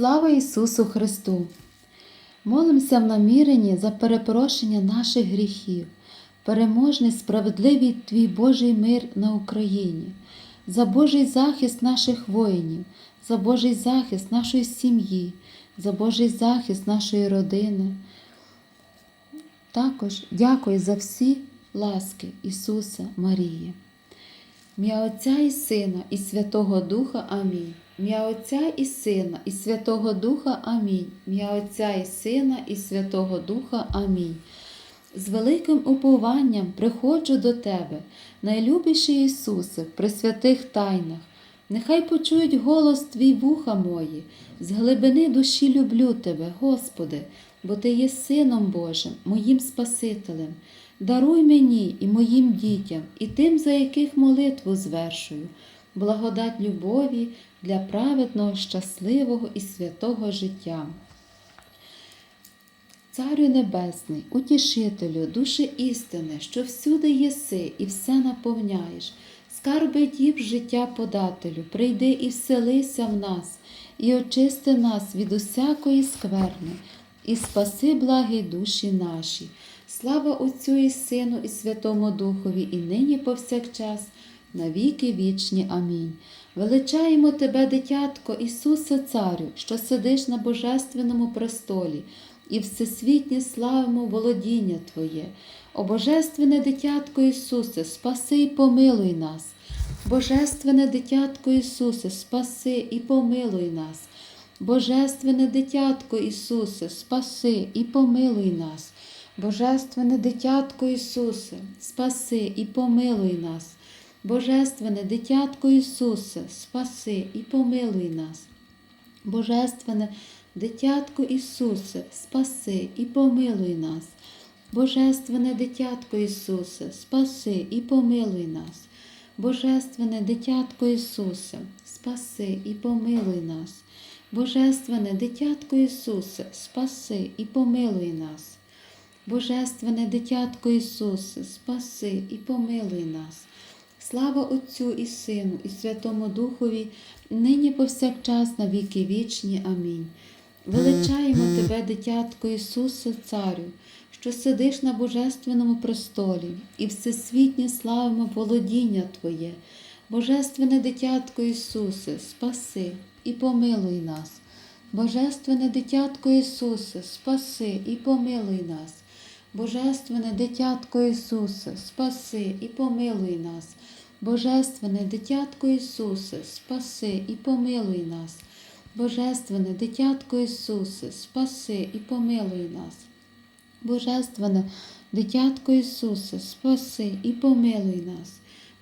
Слава Ісусу Христу! Молимося в наміренні за перепрошення наших гріхів, переможний справедливий Твій Божий мир на Україні, за Божий захист наших воїнів, за Божий захист нашої сім'ї, за Божий захист нашої родини. Також дякую за всі ласки Ісуса Марії. М'я Отця і Сина, і Святого Духа Амінь. М'я Отця і Сина, і Святого Духа Амінь. М'я Отця і Сина, і Святого Духа Амінь. З великим упованням приходжу до Тебе, найлюбіший Ісусе, в пресвятих тайнах. Нехай почують голос Твій вуха мої, з глибини душі люблю Тебе, Господи, бо Ти є Сином Божим, моїм Спасителем. Даруй мені і моїм дітям, і тим, за яких молитву звершую, благодать любові для праведного, щасливого і святого життя. Царю Небесний, утішителю, душі істини, що всюди єси і все наповняєш, скарби діб життя подателю, прийди і вселися в нас, і очисти нас від усякої скверни, і спаси благі душі наші. Слава Отцю і Сину, і Святому Духові, і нині повсякчас, на віки вічні. Амінь. Величаємо Тебе, дитятко, Ісусе Царю, що сидиш на Божественному престолі, і всесвітнє славимо володіння Твоє. О Божественне дитятко Ісусе, спаси і помилуй нас. Божественне дитятко Ісусе, спаси і помилуй нас. Божественне дитятко Ісусе, спаси і помилуй нас. Божественне дитятко Ісусе, спаси і помилуй нас. Божественне дитятко Ісусе, спаси і помилуй нас. Божественне дитятко Ісусе, спаси і помилуй нас. Божественне дитятко Ісусе, спаси і помилуй нас. Божественне дитятко Ісусе, спаси і помилуй нас. Божественне дитятко Ісусе, спаси і помилуй нас. Божественне дитятко Ісусе, спаси і помилуй нас. Слава Отцю і Сину, і Святому Духові, нині повсякчас на віки вічні. Амінь. Величаємо Тебе, дитятко Ісусе, Царю, що сидиш на Божественному престолі, і всесвітнє славимо володіння Твоє. Божественне дитятко Ісусе, спаси і помилуй нас. Божественне дитятко Ісусе, спаси і помилуй нас. Божественне дитятко Ісусе, спаси і помилуй нас. Божественне дитятко Ісусе, спаси і помилуй нас. Божественне дитятко Ісусе, спаси і помилуй нас. Божественне дитятко Ісусе, спаси і помилуй нас.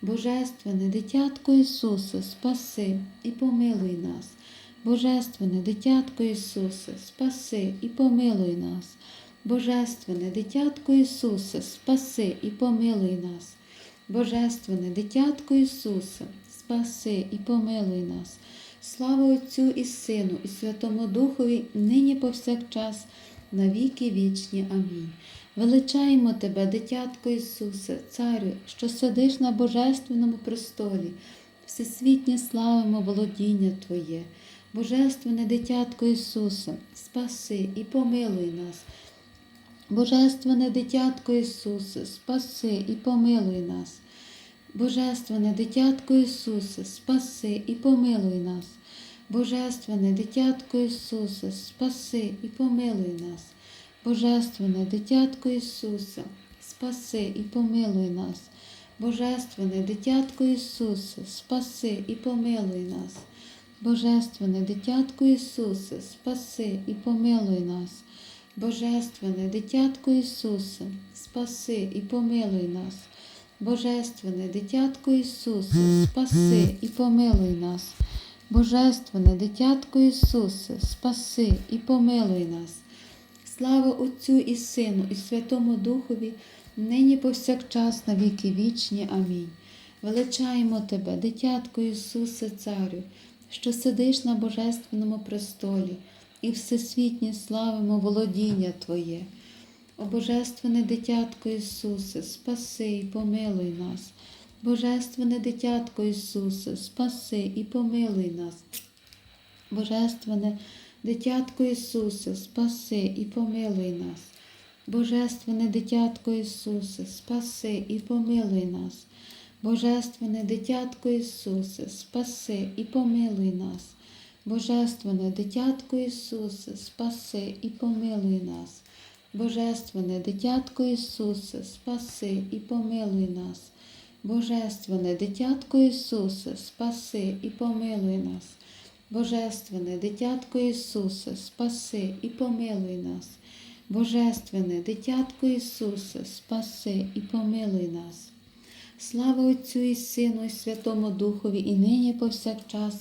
Божественне дитятко Ісусе, спаси і помилуй нас. Божественне дитятко Ісусе, спаси і помилуй нас. Божественне дитятко Ісусе, спаси і помилуй нас. Божественне дитятко Ісусе, спаси і помилуй нас. Слава Отцю і Сину, і Святому Духові, нині повсякчас, на віки вічні. Амінь. Величаємо Тебе, дитятко Ісусе, Царю, що сидиш на Божественному престолі, всесвітнє славимо володіння Твоє. Божественне дитятко Ісусе, спаси і помилуй нас. Божественне дитятко Ісусе, спаси і помилуй нас. Божественне дитятко Ісусе, спаси і помилуй нас. Божественне дитятко Ісусе, спаси і помилуй нас. Божественне дитятко Ісусе, спаси і помилуй нас. Божественне дитятко Ісусе, спаси і помилуй нас. Божественне дитятко Ісусе, спаси і помилуй нас. Божественне дитятко Ісусе, спаси і помилуй нас. Божественне дитятко Ісусе, спаси і помилуй нас. Божественне дитятко Ісусе, спаси і помилуй нас. Слава Отцю і Сину, і Святому Духові, нині повсякчас на віки вічні. Амінь. Величаємо Тебе, дитятко Ісусе, Царю, що сидиш на Божественному престолі, і всесвітнє славимо володіння Твоє. О Божественне дитятко Ісусе, спаси і помилуй нас. Божественне дитятко Ісусе, спаси і помилуй нас. Божественне Дитятко Ісусе, спаси і помилуй нас. Божественне дитятко Ісусе, спаси і помилуй нас. Божественне дитятко Ісусе, спаси і помилуй нас. Божественне дитятко Ісусе, спаси і помилуй нас. Божественне дитятко Ісусе, спаси і помилуй нас. Божественне дитятко Ісусе, спаси і помилуй нас. Божественне дитятко Ісусе, спаси і помилуй нас. Божественне дитятко Ісусе, спаси і помилуй нас. Слава Отцю і Сину, і Святому Духові, і нині повсякчас,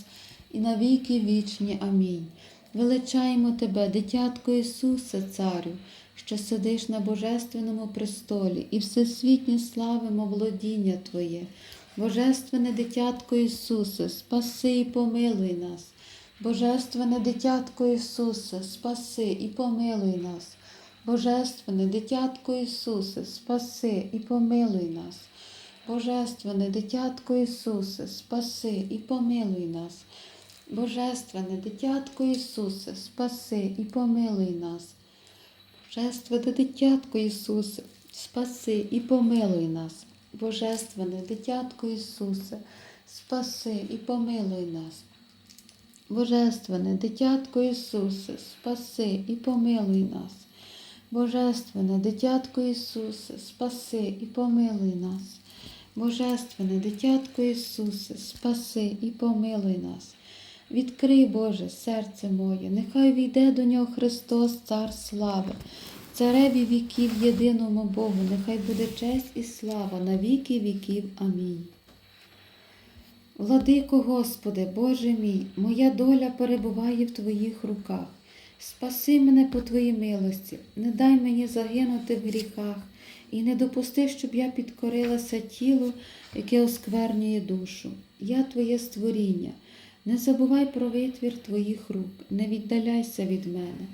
і на віки вічні. Амінь. Величаємо Тебе, дитятко Ісусе, Царю, що сидиш на Божественному престолі, і всесвітнє славимо володіння Твоє. Божественне дитятко Ісусе, спаси і помилуй нас. Божественне дитятко Ісусе, спаси і помилуй нас. Божественне дитятко Ісусе, спаси і помилуй нас. Божественне дитятко Ісусе, спаси і помилуй нас. Божественне дитятко Ісусе, спаси і помилуй нас. Божественне дитятко Ісусе, спаси і помилуй нас. Божественне дитятко Ісусе, спаси і помилуй нас. Божественне дитятко Ісусе, спаси і помилуй нас. Божественне дитятко Ісусе, спаси і помилуй нас. Божественне дитятко Ісусе, спаси і помилуй нас. Відкрий, Боже, серце моє, нехай війде до нього Христос, Цар слави, цареві віків єдиному Богу, нехай буде честь і слава на віки віків. Амінь. Владико Господи, Боже мій, моя доля перебуває в Твоїх руках. Спаси мене по Твоїй милості, не дай мені загинути в гріхах, і не допусти, щоб я підкорилася тілу, яке осквернює душу. Я Твоє створіння. Не забувай про витвір Твоїх рук, не віддаляйся від мене.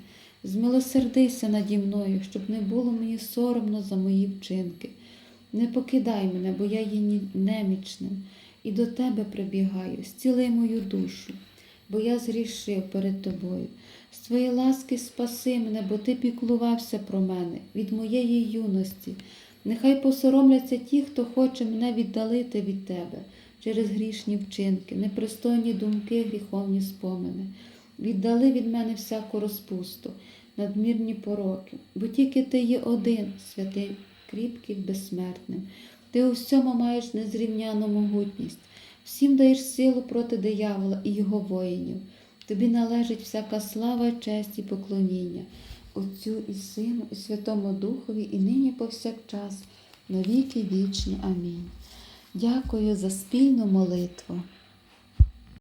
Змилосердися наді мною, щоб не було мені соромно за мої вчинки. Не покидай мене, бо я є немічним, і до Тебе прибігаю, зціли мою душу, бо я зрішив перед Тобою. З Твоєї ласки спаси мене, бо Ти піклувався про мене від моєї юності. Нехай посоромляться ті, хто хоче мене віддалити від Тебе через грішні вчинки, непристойні думки, гріховні спомини. Віддали від мене всяку розпусту, надмірні пороки, бо тільки ти є один, святий, кріпкий, безсмертним. Ти у всьому маєш незрівняну могутність, всім даєш силу проти диявола і його воїнів. Тобі належить всяка слава, честь і поклоніння, Отцю і Сину, і Святому Духові, і нині повсякчас, на віки вічні. Амінь. Дякую за спільну молитву.